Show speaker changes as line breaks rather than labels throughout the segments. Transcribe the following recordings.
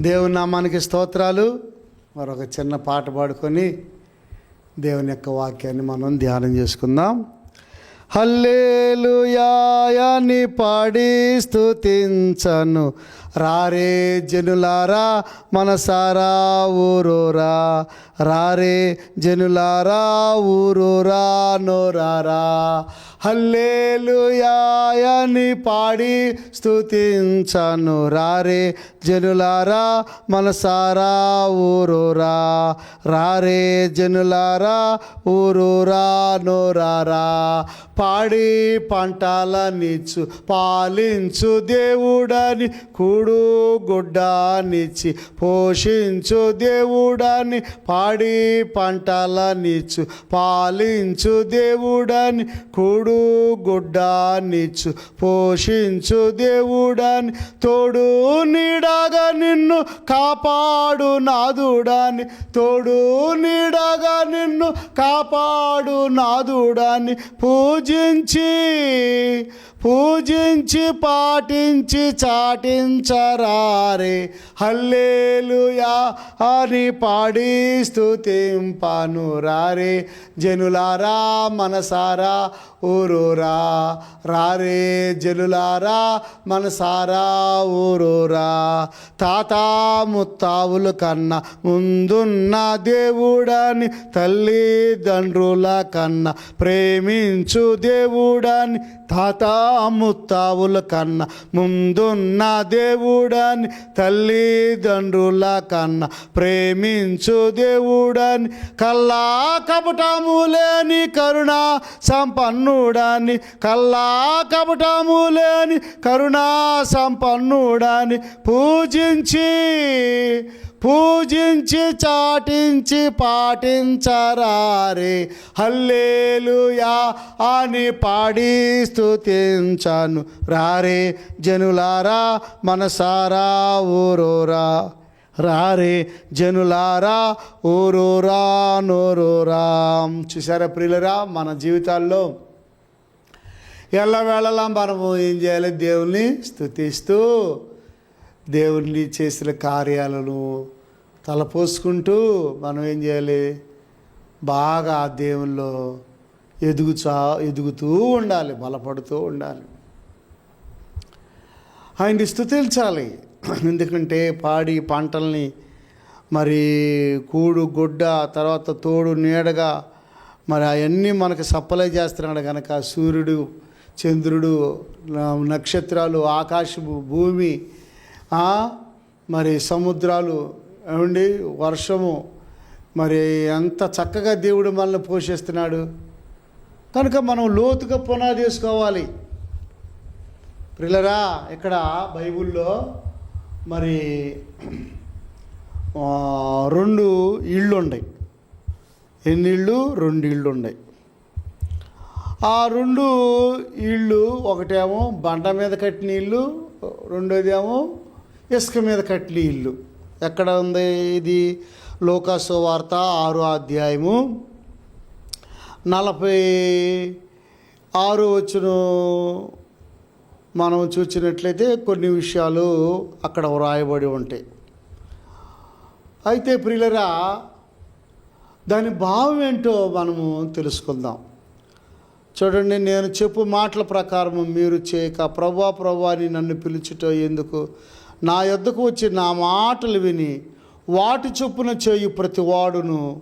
దేవుని నామానికి స్తోత్రాలు. మరొక చిన్న పాట పాడుకొని దేవుని యొక్క వాక్యాన్ని మనం ధ్యానం చేసుకుందాం. హల్లేలుయాని పాడి స్తుతించను. రారే జనులారా మనసారా ఊరోరా. రారే జనులారా ఊరూరా నోరారా. హల్లేలుయాయని పాడి స్థుతించను రారే జనులారా మనసారా ఊరూరా. రారే జనులారా ఊరూరా నోరారా. పాడి పంటలనిచ్చు పాలించు దేవుడని కూడు గుడ్డనిచ్చి పోషించు దేవుడని పాడి పంటలనిచ్చు పాలించు దేవుడని కూడు గుడ్డనిచ్చు పోషించు దేవుడని తోడు నీడగా నిన్ను కాపాడు నాదుడాని తోడు నీడగా నిన్ను కాపాడు నాదుడాని పూజించి పూజించి పాటించి చాటించరారే. హల్లేలుయా అని పాడి స్థుతింపను రారే జనులారా మనసారా ఊరూరా రారే జలులారా మనసారా ఊరూరా తాత ముత్తావుల కన్నా ముందున్న దేవుడని తల్లిదండ్రుల కన్నా ప్రేమించు దేవుడని తాత ముత్తావుల కన్నా ముందున్న దేవుడని తల్లిదండ్రుల కన్నా ప్రేమించు దేవుడని. కల్లా కపటము లేని కరుణ సంపన్నుడాని కల్లా కపటము లేని కరుణా సంపన్నుడాని పూజించి పూజించి చాటించి పాటించరారే. హల్లేలుయా అని పాడి స్థుతించాను రారే. జనులారా మనసారా ఊరోరా. రారే జనులారా ఓరోరా నోరోరా. చూసారా ప్రియులరా మన జీవితాల్లో ఎల్లవేళలా మనము ఏం చేయాలి? దేవుణ్ణి స్థుతిస్తూ దేవుణ్ణి చేసిన కార్యాలను తలపోసుకుంటూ మనం ఏం చేయాలి? బాగా ఆ దేవుల్లో ఎదుగుచా ఎదుగుతూ ఉండాలి బలపడుతూ ఉండాలి. ఆయన్ని స్థుతించాలి ఎందుకంటే పాడి పంటల్ని మరి కూడు గుడ్డ తర్వాత తోడు నీడగా మరి అవన్నీ మనకు సప్లై చేస్తున్నాడు కనుక సూర్యుడు. చంద్రుడు న- నక్షత్రాలు ఆకాశము భూమి మరి సముద్రాలు ఏమండి? వర్షము. మరి ఎంత చక్కగా దేవుడు మనల్ని పోషిస్తున్నాడు. కనుక మనం లోతుగా పునాది వేసుకోవాలి. ప్రిల్లరా ఇక్కడ బైబిల్లో మరి రెండు ఇళ్ళు ఉన్నాయి ఎన్ని ఇళ్ళు? రెండు ఇళ్ళు ఉన్నాయి ఆ రెండు ఇళ్ళు ఒకటేమో బండ మీద కట్టిన ఇల్లు రెండోదేమో ఇసుక మీద కట్టిన ఇల్లు. ఎక్కడ ఉంది ఇది? లోకాసు వార్త ఆరో అధ్యాయము. నలభై ఆరు వచ్చిన మనం చూసినట్లయితే కొన్ని విషయాలు అక్కడ వ్రాయబడి ఉంటాయి. అయితే ప్రియులరా దాని భావం ఏంటో మనము తెలుసుకుందాం. చూడండి నేను చెప్పు మాటల ప్రకారం మీరు చేయక ప్రభా ప్రభా అని నన్ను పిలుచుట ఎందుకు? నా యొద్దకు వచ్చి నా మాటలు విని వాటి చొప్పున చేయు ప్రతి వాడును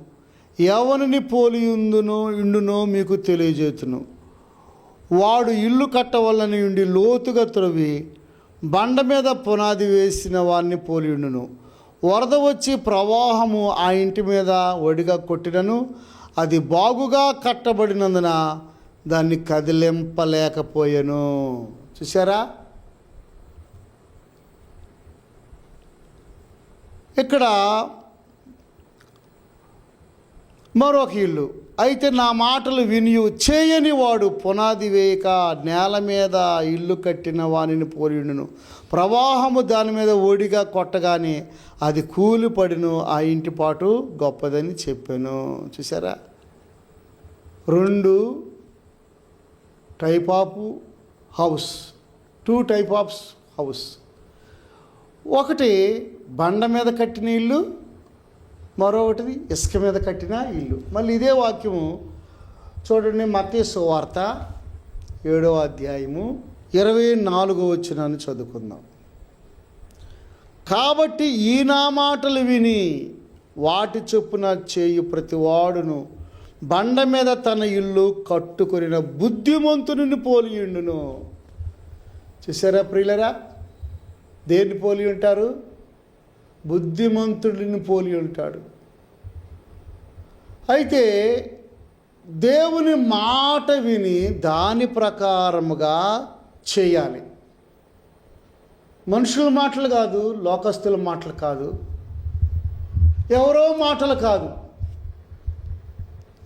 ఎవరిని పోలి ఉందునో ఇండునో మీకు తెలియజేతును. వాడు ఇల్లు కట్టవలని ఉండి లోతుగా త్రవ్వి బండ మీద పునాది వేసిన వారిని పోలి ఉండును. వరద వచ్చి ప్రవాహము ఆ ఇంటి మీద ఒడిగా కొట్టినను అది బాగుగా కట్టబడినందున దాన్ని కదిలింపలేకపోయాను. చూసారా ఇక్కడ మరొక ఇల్లు. అయితే నా మాటలు వినియు చేయని వాడు పునాది వేయక నేల మీద ఇల్లు కట్టిన వానిని పోలిండును ప్రవాహము దాని మీద ఓడిగా కొట్టగానే అది కూలిపడిను ఆ ఇంటి పాటు గొప్పదని చెప్పాను. చూసారా రెండు type of house two type of house ఒకటి బండ మీద కట్టిన ఇల్లు మరొకటిది ఇసుక మీద కట్టిన ఇల్లు. మళ్ళీ ఇదే వాక్యము చూడండి మత్తయి సువార్త ఏడవ అధ్యాయము ఇరవై నాలుగో వచ్చినాన్ని చదువుకుందాం. కాబట్టి ఈ నా మాటలు విని వాటి చొప్పున చేయు ప్రతివాడును బండ మీద తన ఇల్లు కట్టుకొనిన బుద్ధిమంతుని పోలియుండును చూసారా ప్రియులరా? దేన్ని పోలి ఉంటారు? బుద్ధిమంతుడిని పోలి ఉంటాడు. అయితే దేవుని మాట విని దాని ప్రకారముగా చేయాలి. మనుషుల మాటలు కాదు లోకస్తుల మాటలు కాదు. ఎవరో మాటలు కాదు.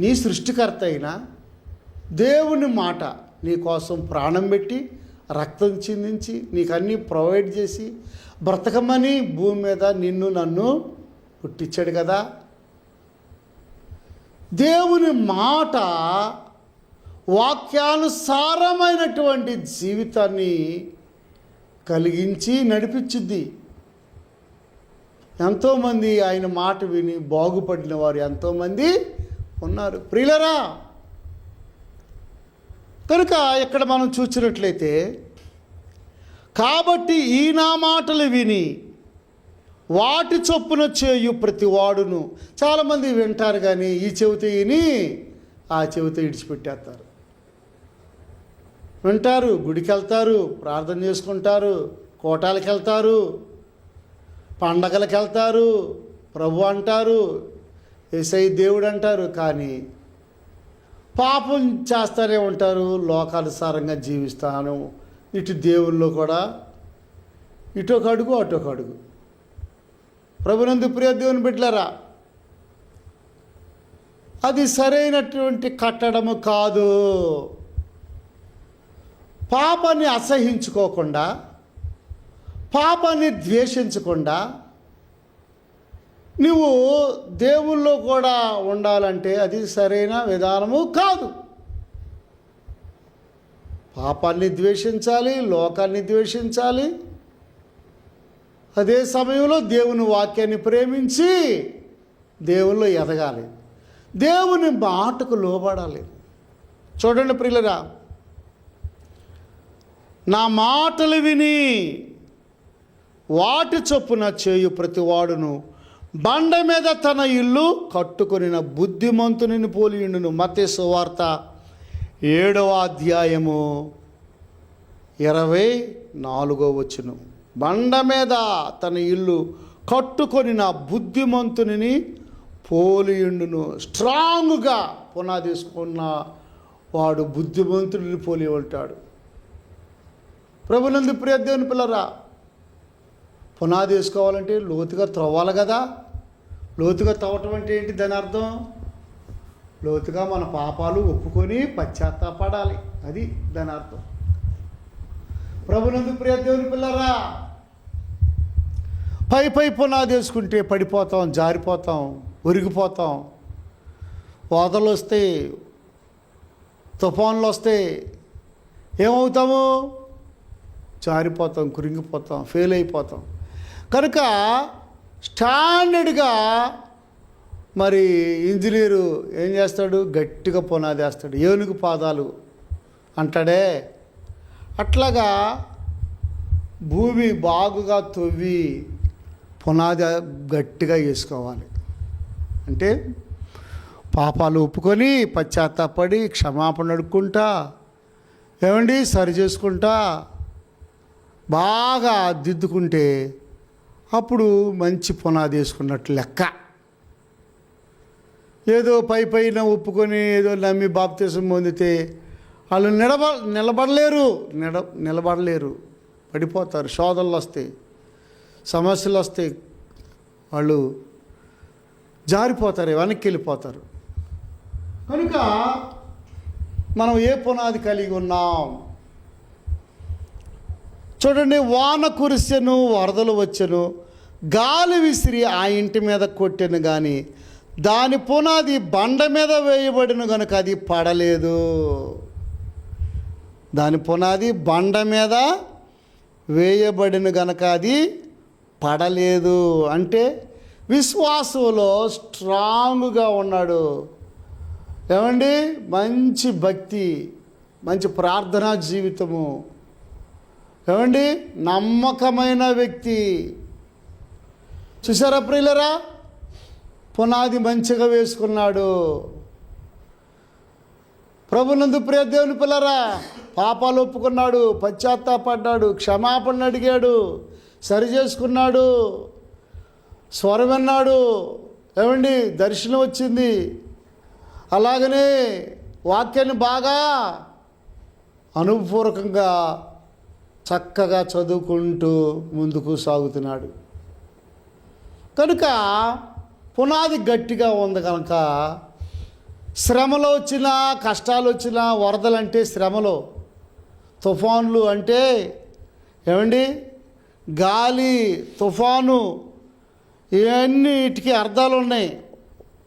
నీ సృష్టికర్త అయిన దేవుని మాట నీ కోసం ప్రాణం పెట్టి రక్తం చిందించి నీకు అన్నీ ప్రొవైడ్ చేసి బ్రతకమని భూమి మీద నిన్ను నన్ను పుట్టించాడు కదా. దేవుని మాట వాక్యానుసారమైనటువంటి జీవితాన్ని కలిగించి నడిపించుద్ది. ఎంతోమంది ఆయన మాట విని బాగుపడిన వారు ఎంతోమంది ఉన్నారు. ప్రియులరా కనుక ఇక్కడ మనం చూసినట్లయితే కాబట్టి ఈ నా మాటలు విని వాటి చొప్పున చేయు ప్రతి వాడును చాలామంది వింటారు కానీ ఈ చెవితో విని ఆ చెవితో ఇడిచిపెట్టేస్తారు వింటారు గుడికి వెళ్తారు ప్రార్థన చేసుకుంటారు కోటాలకు వెళ్తారు పండగలకు వెళ్తారు ప్రభు అంటారు ఏసై దేవుడు అంటారు కానీ పాపం చేస్తూనే ఉంటారు లోకానుసారంగా జీవిస్తాను. ఇటు దేవుల్లో కూడా ఇటు ఒక అడుగు అటు ఒక అడుగు. ప్రభునందు ప్రియ దేవుని బిడ్డలారా అది సరైనటువంటి కట్టడము కాదు. పాపాన్ని అసహించుకోకుండా పాపాన్ని ద్వేషించకుండా నువ్వు దేవుల్లో కూడా ఉండాలంటే అది సరైన విధానము కాదు. పాపాన్ని ద్వేషించాలి లోకాన్ని ద్వేషించాలి. అదే సమయంలో దేవుని వాక్యాన్ని ప్రేమించి దేవుల్లో ఎదగాలి. దేవుని మాటకు లోబడాలి. చూడండి ప్రియులరా నా మాటలు విని వాటి చొప్పున చేయు ప్రతివాడును బండ మీద తన ఇల్లు కట్టుకొనిన బుద్ధిమంతుని పోలియుండును మతే సువార్త ఏడవ అధ్యాయము ఇరవై నాలుగో వచ్చును బండ మీద తన ఇల్లు కట్టుకొనిన బుద్ధిమంతుని పోలియుండును. స్ట్రాంగ్గా పునాదేసుకున్న వాడు బుద్ధిమంతుడిని పోలి ఉంటాడు. ప్రభునందు ప్రియదేవుని పిల్లరా పునాది వేసుకోవాలంటే లోతుగా త్రవ్వాలి కదా. లోతుగా తవ్వటం అంటే ఏంటి దాని అర్థం? లోతుగా మన పాపాలు ఒప్పుకొని పశ్చాత్తాపడాలి. అది దాని అర్థం. ప్రభునందు ప్రియ దేవుని పిల్లరా పై పై పునాది వేసుకుంటే పడిపోతాం జారిపోతాం ఉరిగిపోతాం వాదలు వస్తే తుఫాన్లు వస్తే ఏమవుతాము? జారిపోతాం కురింగిపోతాం ఫెయిల్ అయిపోతాం. కనుక స్టాండర్డ్గా మరి ఇంజనీరు ఏం చేస్తాడు? గట్టిగా పునాది వేస్తాడు ఏనుగు పాదాలు అంటాడే. అట్లాగా భూమి బాగుగా తవ్వి పునాది గట్టిగా వేసుకోవాలి. అంటే పాపాలు ఒప్పుకొని పశ్చాత్తాపడి క్షమాపణ అడుక్కుంటా ఏమండి? సరి చేసుకుంటా బాగా దిద్దుకుంటే అప్పుడు మంచి పునాది వేసుకున్నట్టు లెక్క. ఏదో పై పైన ఒప్పుకొని ఏదో నమ్మి బాప్తీసం పొందితే వాళ్ళు నిలబ నిలబడలేరు. నిడ నిలబడలేరు. పడిపోతారు. శోధనలు వస్తాయి. సమస్యలు వస్తాయి. వాళ్ళు జారిపోతారు. వెనక్కి వెళ్ళిపోతారు. కనుక మనం ఏ పునాది కలిగి ఉన్నాం? చూడండి వాన కురిసెను వరదలు వచ్చెను గాలి విసిరి ఆ ఇంటి మీద కొట్టెను కానీ దాని పునాది బండ మీద వేయబడిన కనుక అది పడలేదు. దాని పునాది బండ మీద వేయబడిన గనక అది పడలేదు. అంటే విశ్వాసంలో స్ట్రాంగ్గా ఉన్నాడు. ఏమండి? మంచి భక్తి మంచి ప్రార్థనా జీవితము. ఏమండి? నమ్మకమైన వ్యక్తి. చూసారా ప్రియులరా? పునాది మంచిగా వేసుకున్నాడు. ప్రభునందు ప్రియ దేవుని పిల్లరా పాపాలు ఒప్పుకున్నాడు పశ్చాత్తాపడ్డాడు క్షమాపణ అడిగాడు సరి చేసుకున్నాడు స్వరం విన్నాడు. ఏమండి? దర్శనం వచ్చింది. అలాగనే వాక్యాన్ని బాగా అనుభవపూర్వకంగా చక్కగా చదువుకుంటూ ముందుకు సాగుతున్నాడు. కనుక పునాది గట్టిగా ఉంది కనుక శ్రమలు వచ్చినా కష్టాలు వచ్చినా వరదలంటే శ్రమలు తుఫాన్లు అంటే ఏమండి? గాలి తుఫాను ఇవన్నిటికీ అర్థాలు ఉన్నాయి.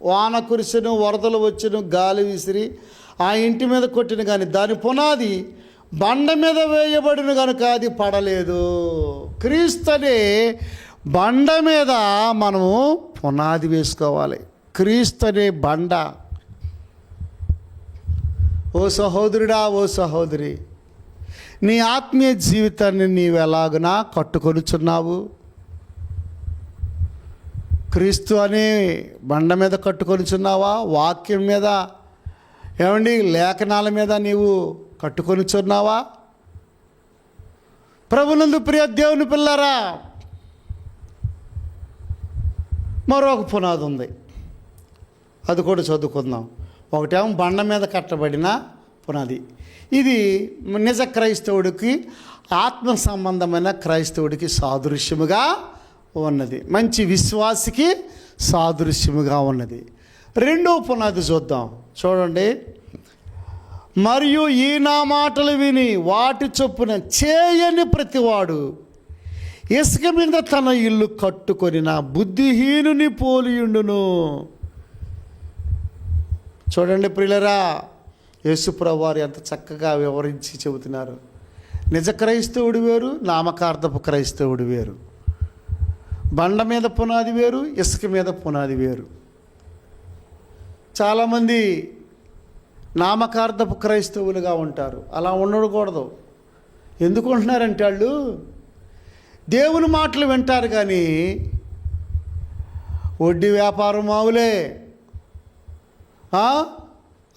వాన కురిసెను వరదలు వచ్చిన గాలి విసిరి ఆ ఇంటి మీద కొట్టిన కానీ దాని పునాది బండ మీద వేయబడిన కనుక అది పడలేదు. క్రీస్తుని బండ మీద మనము పునాది వేసుకోవాలి. క్రీస్తుని బండ. ఓ సహోదరుడా ఓ సహోదరి నీ ఆత్మీయ జీవితాన్ని నీవు ఎలాగునా కట్టుకొనుచున్నావు? క్రీస్తు అనే బండ మీద కట్టుకొనిచున్నావా? వాక్యం మీద? ఏమండి? లేఖనాల మీద నీవు కట్టుకొనిచున్నావా ప్రభునందు ప్రియ దేవుని పిల్లరా మరొక పునాది ఉంది. అది కూడా చదువుకుందాం. ఒకటేమో బండ మీద కట్టబడిన పునాది. ఇది నిజ క్రైస్తవుడికి ఆత్మ సంబంధమైన క్రైస్తవుడికి సాదృశ్యముగా ఉన్నది. మంచి విశ్వాసికి సాదృశ్యముగా ఉన్నది. రెండో పునాది చూద్దాం. చూడండి. మరియు ఈ నా మాటలు విని వాటి చొప్పున చేయని ప్రతివాడు ఇసుక మీద తన ఇల్లు కట్టుకొని నా బుద్ధిహీనుని పోలియుండును చూడండి ప్రియులరా యేసుప్రవారు ఎంత చక్కగా వివరించి చెబుతున్నారు. నిజ క్రైస్తవుడు వేరు నామకార్థపు క్రైస్తవుడు వేరు. బండ మీద పునాది వేరు ఇసుక మీద పునాది వేరు. చాలామంది నామకార్థపు క్రైస్తవులుగా ఉంటారు. అలా ఉండకూడదు. ఎందుకు ఉంటున్నారంటే వాళ్ళు? దేవుని మాటలు వింటారు కానీ వడ్డీ వ్యాపారం మావులే.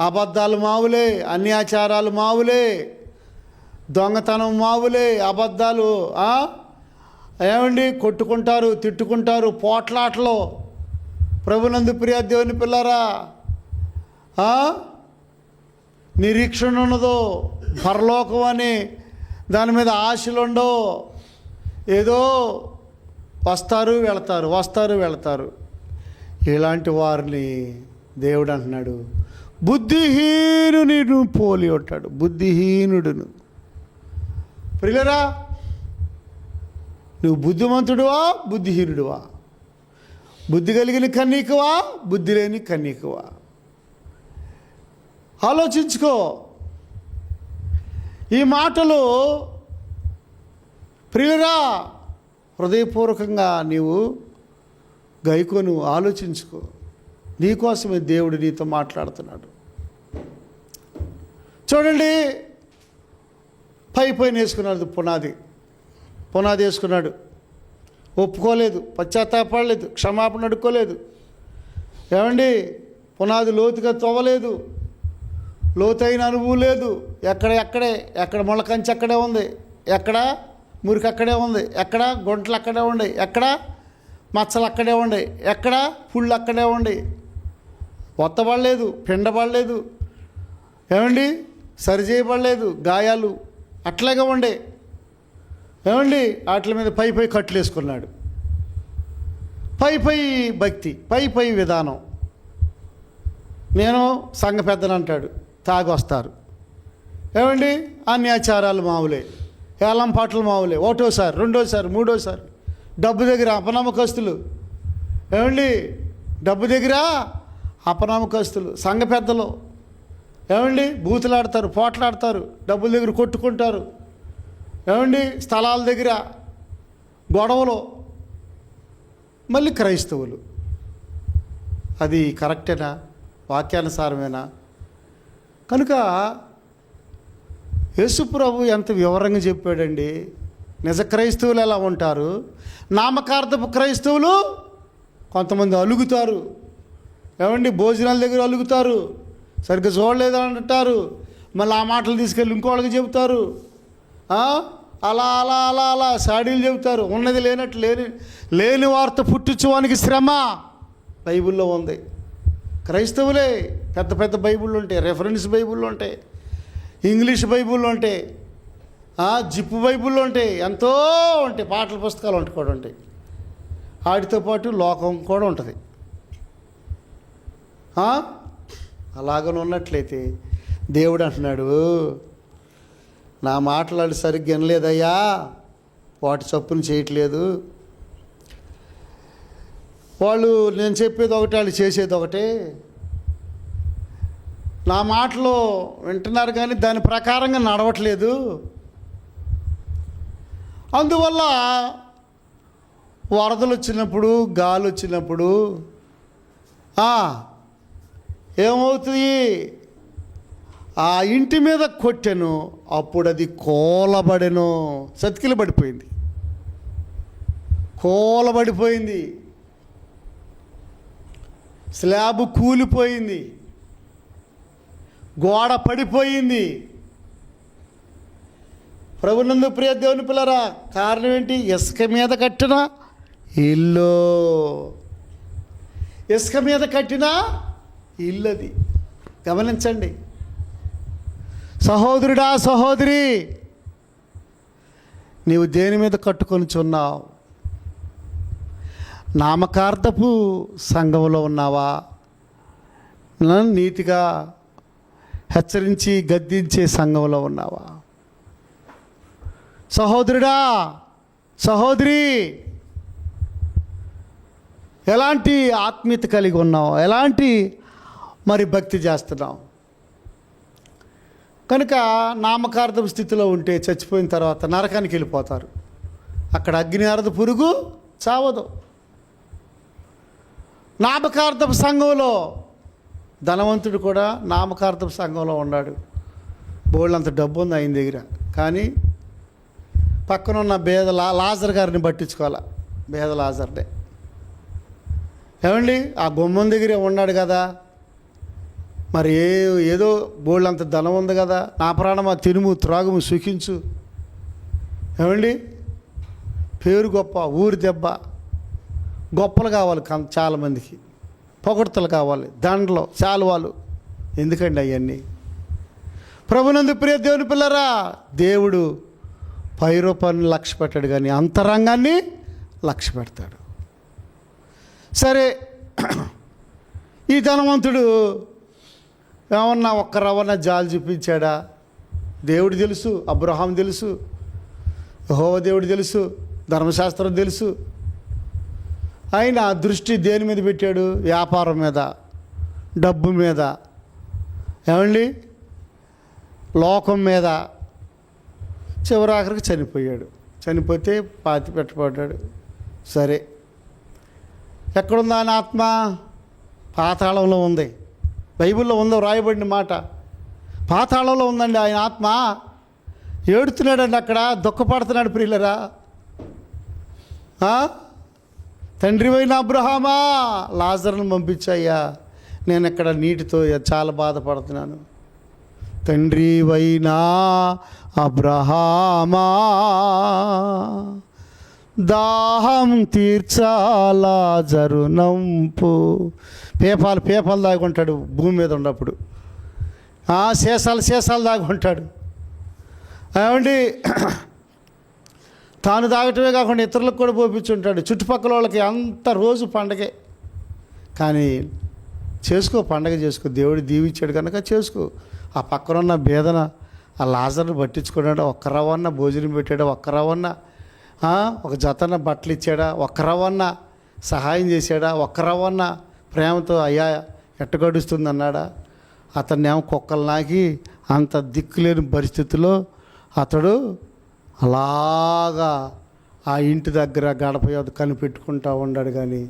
అబద్ధాలు మావులే అన్యాచారాలు మావులే దొంగతనం మావులే అబద్ధాలు ఏమండి? కొట్టుకుంటారు తిట్టుకుంటారు పోట్లాటలు. ప్రభునందు ప్రియ దేవుని పిల్లరా. నిరీక్షణ ఉన్నదో పరలోకం అని దాని మీద ఆశలు ఏదో వస్తారు వెళతారు వస్తారు వెళతారు. ఇలాంటి వారిని దేవుడు అంటున్నాడు. బుద్ధిహీనుని పోలి ఉంటాడు బుద్ధిహీనుడును. ప్రియులరా నువ్వు బుద్ధిమంతుడువా బుద్ధిహీనుడువా? బుద్ధి కలిగిన కన్నీకువా బుద్ధి లేని కన్నీకువా ఆలోచించుకో. ఈ మాటలు ప్రియురా హృదయపూర్వకంగా నీవు గైకోను ఆలోచించుకో. నీకోసమే దేవుడు నీతో మాట్లాడుతున్నాడు. చూడండి పై పైన వేసుకున్నాడు పునాది. పునాది వేసుకున్నాడు. ఒప్పుకోలేదు పశ్చాత్తాపడలేదు క్షమాపణ అడుక్కోలేదు. ఏమండి? పునాది లోతుగా తవ్వలేదు లోతైన అనుభవం లేదు. ఎక్కడ ఎక్కడే ఎక్కడ మొలకంచి అక్కడే ఉంది. ఎక్కడ? మురికి అక్కడే ఉంది. ఎక్కడ? గుంటలు అక్కడే ఉండి. ఎక్కడ? మచ్చలు అక్కడే ఉండి. ఎక్కడ? పుళ్ళు అక్కడే ఉండి. ఒత్తబడలేదు పిండబడలేదు. ఏమండి? సరిచేయబడలేదు గాయాలు అట్లాగే ఉండే. ఏమండి? వాటి మీద పై పై కట్లు వేసుకున్నాడు. పై పై భక్తి పై పై విధానం. నేను సంఘ పెద్దనంటాడు తాగొస్తారు. తాగి వస్తారు ఏమండి? అన్యాచారాలు మావులే. ఏలం పాటలు మావులే. ఒకటోసారి రెండోసారి మూడోసారి. డబ్బు దగ్గర అపనమ్మకస్తులు. ఏమండి? డబ్బు దగ్గర అపనమ్మకస్తులు సంఘ పెద్దలు. ఏమండి? బూతులాడతారు పోట్లాడతారు డబ్బుల దగ్గర కొట్టుకుంటారు. ఏమండి? స్థలాల దగ్గర గొడవలు. మళ్ళీ క్రైస్తవులు. అది కరెక్టేనా? వాక్యానుసారమేనా? కనుక యేసుప్రభు ఎంత వివరంగా చెప్పాడండి? నిజ క్రైస్తవులు ఎలా ఉంటారు? నామకార్థపు క్రైస్తవులు కొంతమంది అలుగుతారు. ఏమండి? భోజనాల దగ్గర అలుగుతారు. సరిగ్గా చూడలేదు అంటారు. మళ్ళీ ఆ మాటలు తీసుకెళ్ళి ఇంకోళ్ళకి చెబుతారు. అలా అలా అలా అలా సాడీలు చెబుతారు. ఉన్నది లేనట్టు లేని లేని వార్త పుట్టించువానికి శ్రమ బైబిల్లో ఉంది. క్రైస్తవులే పెద్ద పెద్ద బైబుళ్ళు ఉంటాయి రెఫరెన్స్ బైబుళ్ళు ఉంటాయి ఇంగ్లీష్ బైబుళ్ళు ఉంటాయి జిప్పు బైబిళ్ళు ఉంటాయి ఎంతో ఉంటాయి పాటల పుస్తకాలు ఉంటాయి కూడా ఉంటాయి. వాటితో పాటు లోకం కూడా ఉంటుంది. ఆ? అలాగని ఉన్నట్లయితే దేవుడు అంటున్నాడు నా మాటలు సరిగ్గా వినలేదయ్యా వాటి చప్పును చేయట్లేదు. వాళ్ళు నేను చెప్పేది ఒకటి వాళ్ళు చేసేది ఒకటే. నా మాటలు వింటున్నారు కానీ దాని ప్రకారంగా నడవట్లేదు. అందువల్ల వరదలు వచ్చినప్పుడు గాలి వచ్చినప్పుడు ఏమవుతుంది? ఆ ఇంటి మీద కొట్టెను అప్పుడు అది కోలబడెను. సతికిలు పడిపోయింది కోలబడిపోయింది. స్లాబ్ కూలిపోయింది. గోడ పడిపోయింది. ప్రభునందు ప్రియ దేవుని పిల్లరా కారణం ఏంటి? ఇసుక మీద కట్టిన ఇల్లు. ఇసుక మీద కట్టిన ఇల్లు అది గమనించండి. సహోదరుడా సహోదరి నీవు దేని మీద కట్టుకొని చున్నావు నామకార్థపు సంఘంలో ఉన్నావా? నన్ను నీతిగా హెచ్చరించి గద్దించే సంఘంలో ఉన్నావా? సహోదరుడా సహోదరి ఎలాంటి ఆత్మీయత కలిగి ఉన్నావు? ఎలాంటి మరి భక్తి చేస్తున్నావు? కనుక నామకార్థం స్థితిలో ఉంటే చచ్చిపోయిన తర్వాత నరకానికి వెళ్ళిపోతారు. అక్కడ అగ్ని అరదు పురుగు చావదు. నామకార్థపు సంఘంలో ధనవంతుడు కూడా నామకార్థపు సంఘంలో ఉన్నాడు. బోళ్ళంత డబ్బు ఉంది ఆయన దగ్గర. కానీ పక్కన ఉన్న బేద లా లాజర్ గారిని పట్టించుకోవాలా. బేద లాజర్నే. ఏమండి? ఆ గుమ్మం దగ్గరే ఉన్నాడు కదా. మరి ఏ ఏదో బోళ్ళంత ధనం ఉంది కదా. నా ప్రాణమా తినుము త్రాగుము సుఖించు. ఏమండి? పేరు గొప్ప ఊరి దెబ్బ. గొప్పలు కావాలి కం- చాలామందికి. పొగడ్తలు కావాలి దండలు శాలువాలు. ఎందుకండి అవన్నీ? ప్రభునందు ప్రియ దేవుని పిల్లరా దేవుడు పై రూపాన్ని లక్ష్య పెట్టాడు కానీ అంతరంగాన్ని లక్ష్య పెడతాడు. సరే ఈ ధనవంతుడు ఏమన్నా ఒక్క రవ్వన జాలు చూపించాడా? దేవుడు తెలుసు అబ్రహాం తెలుసు యెహోవా దేవుడు తెలుసు ధర్మశాస్త్రం తెలుసు ఆయన దృష్టి దేని మీద పెట్టాడు? వ్యాపారం మీద డబ్బు మీద. ఏమండి? లోకం మీద. చివరాఖరికి చనిపోయాడు. చనిపోతే పాతి పెట్టబడ్డాడు. సరే. ఎక్కడుందా ఆయన ఆత్మ? పాతాళంలో ఉంది. బైబిల్లో ఉందో రాయబడిన మాట. పాతాళంలో ఉందండి ఆయన ఆత్మ. ఏడుతున్నాడండి అక్కడ దుఃఖపడుతున్నాడు ప్రియులరా. తండ్రివైన తండ్రి అయిన అబ్రహామా లాజర్ను పంపించయ్యా. నేను ఇక్కడ నీటితో చాలా బాధపడుతున్నాను. తండ్రి వైనా అబ్రహామా దాహం తీర్చాలా జరునంపు పేపాలు పేపాలు దాగుంటాడు భూమి మీద ఉన్నప్పుడు. ఆ శేషాలు శేషాలు దాగుంటాడు. ఏమండి? తాను తాగటమే కాకుండా ఇతరులకు కూడా పోపించుంటాడు చుట్టుపక్కల వాళ్ళకి అంత రోజు పండగే. కానీ చేసుకో పండగ చేసుకో. దేవుడు దీవించాడు కనుక చేసుకో. ఆ పక్కన ఉన్న భేదన ఆ లాజర్ని పట్టించుకున్నాడు? ఒక్క రవన్న భోజనం పెట్టాడు? ఒక్క రవ్వన్న ఒక జతన బట్టలు ఇచ్చాడా? ఒక్క రవన్న సహాయం చేశాడా? ఒక్క రవన్న ప్రేమతో అయ్యా ఎట్టగడుస్తుంది అన్నాడా అతన్ని ఏమో కుక్కలు నాకి అంత దిక్కులేని పరిస్థితిలో అతడు అలాగా ఆ ఇంటి దగ్గర గడప యొక్క కనిపెట్టుకుంటూ ఉన్నాడు కానీ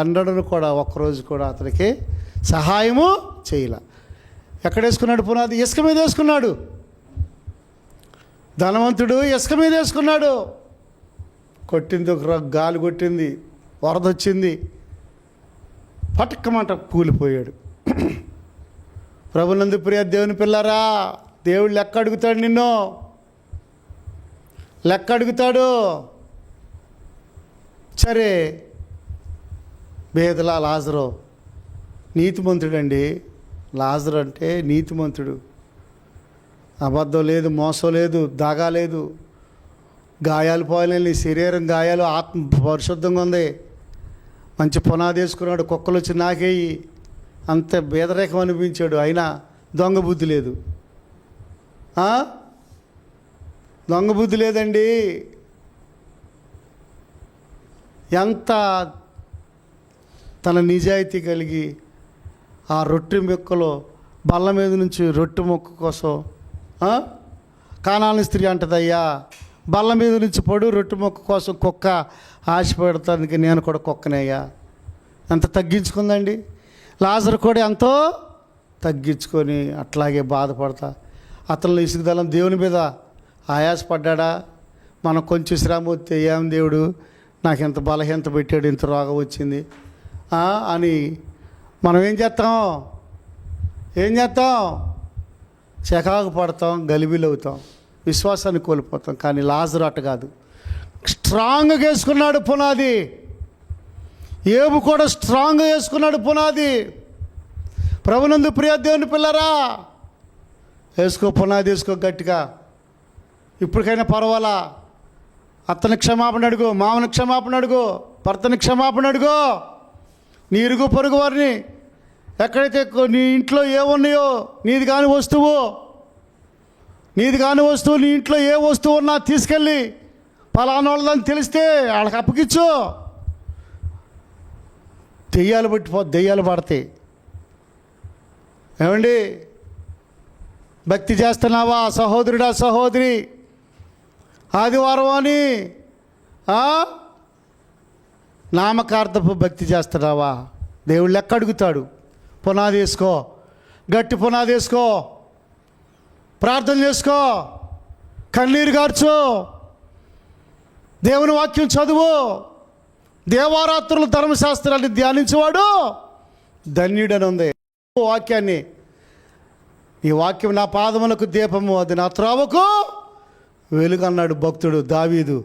అన్నడను కూడా ఒక్కరోజు కూడా అతనికి సహాయము చేయలే. ఎక్కడ వేసుకున్నాడు పునాది? ఇసుక మీద వేసుకున్నాడు. ధనవంతుడు ఇసుక మీద వేసుకున్నాడు. కొట్టింది ఒక గాలి కొట్టింది వరద వచ్చింది. పటక్కమాట కూలిపోయాడు. ప్రభునందు ప్రియ దేవుని పిల్లరా దేవుళ్ళు ఎక్క అడుగుతాడు నిన్ను? లెక్క అడుగుతాడు సరే. బేదలా లాజరు. నీతిమంతుడండి. లాజరు అంటే నీతిమంతుడు. అబద్ధం లేదు మోసం లేదు దాగా లేదు. గాయాలు పోయలేని శరీరం గాయాలు ఆత్మ పరిశుద్ధంగా ఉంది. మంచి పునాది వేసుకున్నాడు కుక్కలు వచ్చి నాకేయి. అంత బేదరేకం అనిపించాడు అయినా దొంగ బుద్ధి లేదు. దొంగ బుద్ధి లేదండి. ఎంత తన నిజాయితీ కలిగి ఆ రొట్టె మొక్కలో బల్ల మీద నుంచి రొట్టె మొక్క కోసం ఆ? కానాలని స్త్రీ అంటదయ్యా బల్ల మీద నుంచి పడు రొట్టె మొక్క కోసం కుక్క ఆశపడతానికి నేను కూడా కుక్కనయ్యా. ఎంత తగ్గించుకుందండి? లాజర్ కూడా ఎంతో తగ్గించుకొని అట్లాగే బాధపడతా. అతను ఇసుకుదలం దేవుని మీద ఆయాసపడ్డా? మనకు కొంచెం శ్రమ వస్తే ఏం దేవుడు? నాకు ఇంత బలహీనత పెట్టాడు ఇంత రోగం వచ్చింది. అని మనం ఏం చేస్తాం? ఏం చేస్తాం? చెకాకు పడతాం గలిబిలు అవుతాం. విశ్వాసాన్ని కోల్పోతాం. కానీ లాజరు అట్ట కాదు. స్ట్రాంగ్గా వేసుకున్నాడు పునాది. ఏబు కూడా స్ట్రాంగ్గా వేసుకున్నాడు పునాది. ప్రభునందు ప్రియ దేవుని పిల్లరా వేసుకో పునాది వేసుకో గట్టిగా. ఇప్పటికైనా పర్వాలా? అత్తని క్షమాపణ అడుగు మామని క్షమాపణ అడుగు భర్తని క్షమాపణ అడుగు. నీ ఇరుగు పొరుగు వారిని ఎక్కడైతే నీ ఇంట్లో ఏమున్నాయో నీది కాని వస్తువు నీది కాని వస్తువు నీ ఇంట్లో ఏ వస్తువు ఉన్నా తీసుకెళ్ళి పలానా వాళ్ళని తెలిస్తే వాళ్ళకి అప్పగించు దెయ్యాలు పట్టిపో దెయ్యాలు పడతాయి. ఏమండి? భక్తి చేస్తున్నావా? సహోదరుడా సహోదరి? ఆదివారం అని నామకార్థపు భక్తి చేస్తున్నావా? దేవుడు లెక్క అడుగుతాడు. పునాది వేసుకో. గట్టి పునాది వేసుకో. ప్రార్థన చేసుకో. కన్నీరు గార్చు. దేవుని వాక్యం చదువు. దేవారాత్రులు ధర్మశాస్త్రాన్ని ధ్యానించేవాడు ధన్యుడని ఉంది వాక్యాన్ని ఈ వాక్యం నా పాదములకు దీపము అది నా త్రోవకు. వెలుగు అన్నాడు భక్తుడు దావీదు.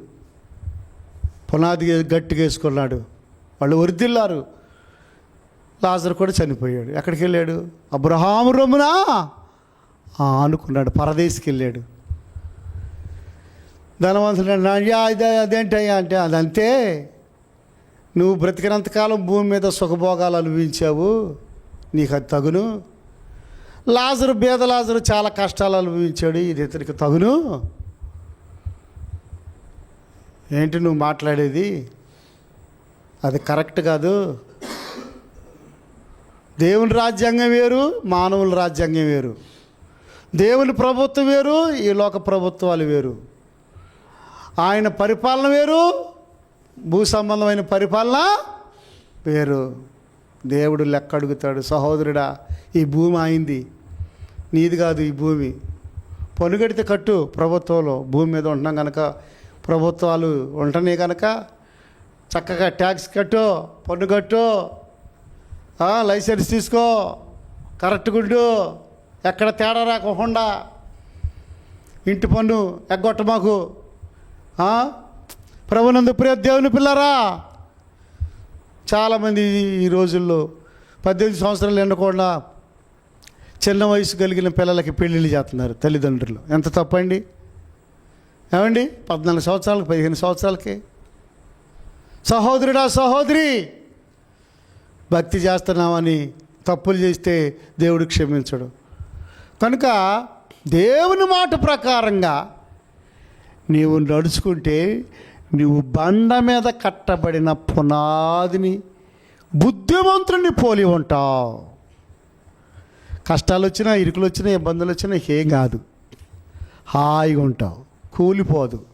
పునాది గట్టిగా వేసుకున్నాడు. వాళ్ళు వరిదిల్లారు లాజర్ కూడా చనిపోయాడు. ఎక్కడికి వెళ్ళాడు అబ్రహాము రొమ్మునా? అనుకున్నాడు. పరదేశికి వెళ్ళాడు ధనవంతుడు అన్నాడు, అయ్యా అదేంటయ్యా? అంటే అదంతే. నువ్వు బ్రతికినంతకాలం భూమి మీద సుఖభోగాలు అనుభవించావు. నీకు అది తగును. లాజరు బేద లాజరు చాలా కష్టాలు అనుభవించాడు. ఇది ఇతనికి తగును. ఏంటి నువ్వు మాట్లాడేది? అది కరెక్ట్ కాదు. దేవుని రాజ్యాంగం వేరు మానవుల రాజ్యాంగం వేరు. దేవుని ప్రభుత్వం వేరు ఈ లోక ప్రభుత్వాలు వేరు. ఆయన పరిపాలన వేరు భూ సంబంధమైన పరిపాలన వేరు. దేవుడు లెక్క అడుగుతాడు సహోదరుడా ఈ భూమి ఆయింది. నీది కాదు ఈ భూమి. పనుగడితే కట్టు ప్రభుత్వంలో భూమి మీద ఉంటున్నాం కనుక ప్రభుత్వాలు ఉంటనే కనుక చక్కగా ట్యాక్స్ కట్టు పన్ను కట్టు లైసెన్స్ తీసుకో కరెక్ట్ గుడ్డు ఎక్కడ తేడా రాకుండా ఇంటి పన్ను ఎగ్గొట్ట మాకు. ప్రభునందు ప్రియ దేవుని పిల్లరా చాలామంది ఈ రోజుల్లో పద్దెనిమిది సంవత్సరాలు ఎండకుండా చిన్న వయసు కలిగిన పిల్లలకి పెళ్ళిళ్ళు చేస్తున్నారు తల్లిదండ్రులు. ఎంత తప్పండి? ఏమండి? పద్నాలుగు సంవత్సరాలకి పదిహేను సంవత్సరాలకి. సహోదరుడా సహోదరి! భక్తి చేస్తున్నామని తప్పులు చేస్తే దేవుడు క్షమించడు. కనుక దేవుని మాట ప్రకారంగా నీవు నడుచుకుంటే నీవు బండ మీద కట్టబడిన పునాదిని బుద్ధిమంతుని పోలి ఉంటావు. కష్టాలు వచ్చినా ఇరుకులు వచ్చినా ఇబ్బందులు వచ్చినా ఏం కాదు. హాయిగా ఉంటావు. కూలిపోదు.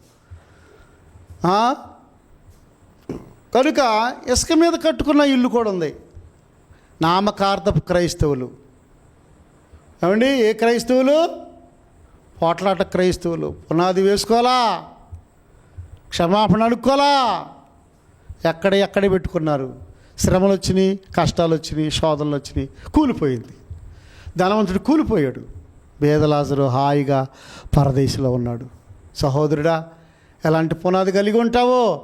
కనుక ఇసుక మీద కట్టుకున్న ఇల్లు కూడా ఉంది. నామకార్థపు క్రైస్తవులు. ఏమండి? ఏ క్రైస్తవులు? పోట్లాట క్రైస్తవులు. పునాది వేసుకోవాలా? క్షమాపణ అడుక్కోవాలా? ఎక్కడ ఎక్కడ పెట్టుకున్నారు? శ్రమలు వచ్చినాయి కష్టాలు వచ్చినాయి శోధనలు వచ్చినాయి కూలిపోయింది. ధనవంతుడు కూలిపోయాడు. బేదలాజరు హాయిగా పరదేశంలో ఉన్నాడు. సహోదరుడా ఎలాంటి పునాది కలిగి ఉంటావో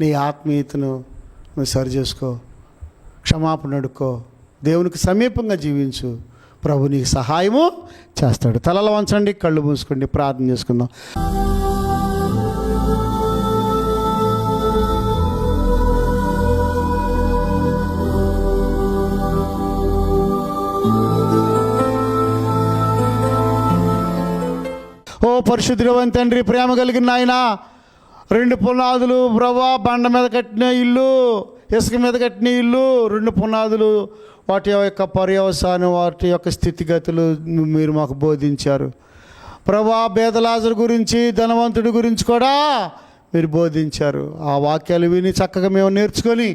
నీ ఆత్మీయతను నువ్వు సరి చేసుకో క్షమాపణ అడుక్కో. దేవునికి సమీపంగా జీవించు. ప్రభు నీకు సహాయము చేస్తాడు. తలలు వంచండి కళ్ళు మూసుకోండి ప్రార్థన చేసుకుందాం. పరిశుద్ధిరవని తండ్రి ప్రేమ కలిగిన నాయన రెండు పునాదులు ప్రభా బండ మీద కట్టిన ఇల్లు ఇసుక మీద కట్టిన ఇల్లు రెండు పునాదులు వాటి యొక్క పర్యవసానం వాటి యొక్క స్థితిగతులు మీరు మాకు బోధించారు. ప్రభా బేదలాజరు గురించి ధనవంతుడి గురించి కూడా మీరు బోధించారు. ఆ వాక్యాలు విని చక్కగా మేము నేర్చుకొని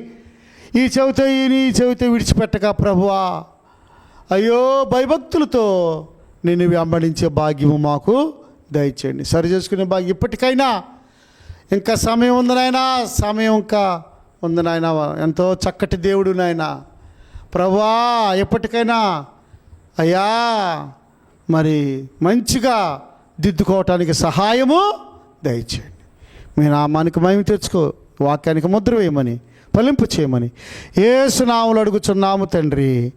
ఈ చెవితో ఈని ఈ చెవితో విడిచిపెట్టక ప్రభువా అయ్యో భయభక్తులతో నేను వెంబడించే భాగ్యము మాకు దయచేయండి. సరి చేసుకునే బాగా ఇప్పటికైనా. ఇంకా సమయం ఉంది నాయన. సమయం ఇంకా ఉంది నాయన. ఎంతో చక్కటి దేవుడు నాయన. ప్రభా ఎప్పటికైనా. అయ్యా మరి మంచిగా దిద్దుకోవటానికి సహాయము దయచేయండి. మీ నామానికి మహిమ తెచ్చుకో. వాక్యానికి ముద్ర వేయమని ఫలింపు చేయమని. ఏసునాములు అడుగుచున్నాము తండ్రి.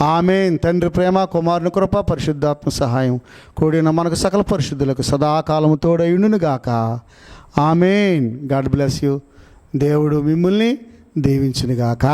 ఆమెన్. తండ్రి ప్రేమ కుమారుని కృప పరిశుద్ధాత్మ సహాయం కూడిన మనకు సకల పరిశుద్ధులకు సదాకాలము తోడయుండునుగాక. ఆమెన్. God bless you. దేవుడు మిమ్మల్ని దీవించునుగాక.